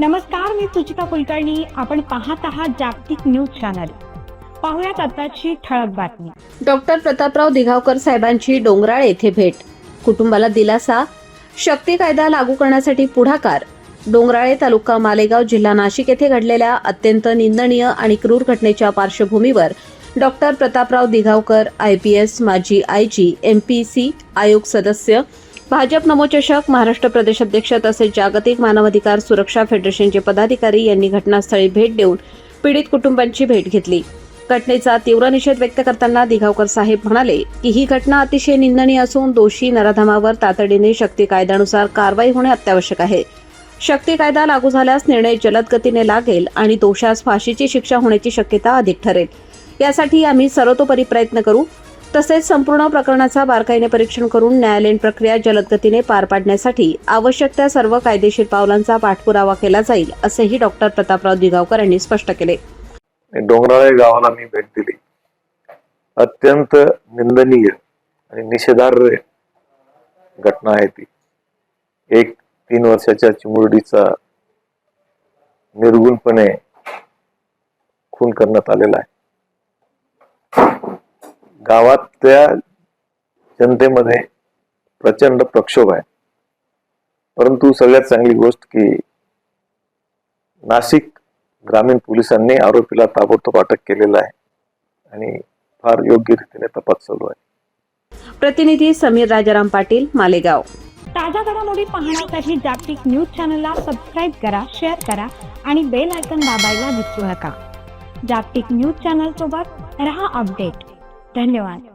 नमस्कार मी सुचिता कुलकर्णी. आपण पाहत आहात जागतिक न्यूज चॅनल. पाहुयात आताची ठळक बातमी. डॉक्टर प्रतापराव दिघावकर साहेबांची डोंगराळ येथे भेट. कुटुंबाला दिलासा शक्ती कायदा लागू करण्यासाठी पुढाकार. डोंगराळे तालुका मालेगाव जिल्हा नाशिक येथे घडलेल्या अत्यंत निंदनीय आणि क्रूर घटनेच्या पार्श्वभूमीवर doctor Prataprao Dighavkar I P S माजी IG M P S C सदस्य भाजप नमोचषक महाराष्ट्र प्रदेश अध्यक्ष तसेच जागतिक मानवाधिकार सुरक्षा फेडरेशनचे पदाधिकारी यांनी घटनास्थळी भेट देऊन पीडित कुटुंबांची भेट घेतली. घटनेचा तीव्र निषेध व्यक्त करताना दिघावकर साहेब म्हणाले की ही घटना अतिशय निंदनीय असून दोषी नराधमावर तातडीने शक्ती कायद्यानुसार कारवाई होणे अत्यावश्यक आहे. शक्ती कायदा लागू झाल्यास निर्णय जलद गतीने लागेल आणि दोषास फाशीची शिक्षा होण्याची शक्यता अधिक ठरेल. यासाठी आम्ही सर्वतोपरी प्रयत्न करू. तसेच संपूर्ण प्रकरणाचा बारकाईने परीक्षण करून न्यायालयीन प्रक्रिया जलद गतीने पार पाडण्यासाठी आवश्यक त्या सर्व कायदेशीर पावलांचा पाठपुरावा केला जाईल असेही डॉक्टर प्रतापराव दिगावकर यांनी स्पष्ट केले. डोंगराळे गावाला मी भेट दिली. अत्यंत निंदनीय आणि निषेधार्ह घटना आहे ती. एक तीन वर्षाच्या चिमुरडीचा निर्गुणपणे खून करण्यात आलेला आहे. गावातल्या जनतेमध्ये प्रचंड प्रक्षोभ आहे. परंतु सगळ्यात चांगली गोष्ट की नाशिक ग्रामीण पोलिसांनी आरोपीला ताबडतोब अटक केलेला आहे आणि फार योग्य रीतीने तपास चालू आहे. प्रतिनिधी समीर राजाराम पाटील मालेगाव. ताज्या घडामोडी पाहण्यासाठी जागतिक न्यूज चॅनलला सबस्क्राईब करा शेअर करा आणि बेल आयकन दाबायला विसरू नका. जागतिक न्यूज चॅनल सोबत रहा अपडेट. धन्यवाद.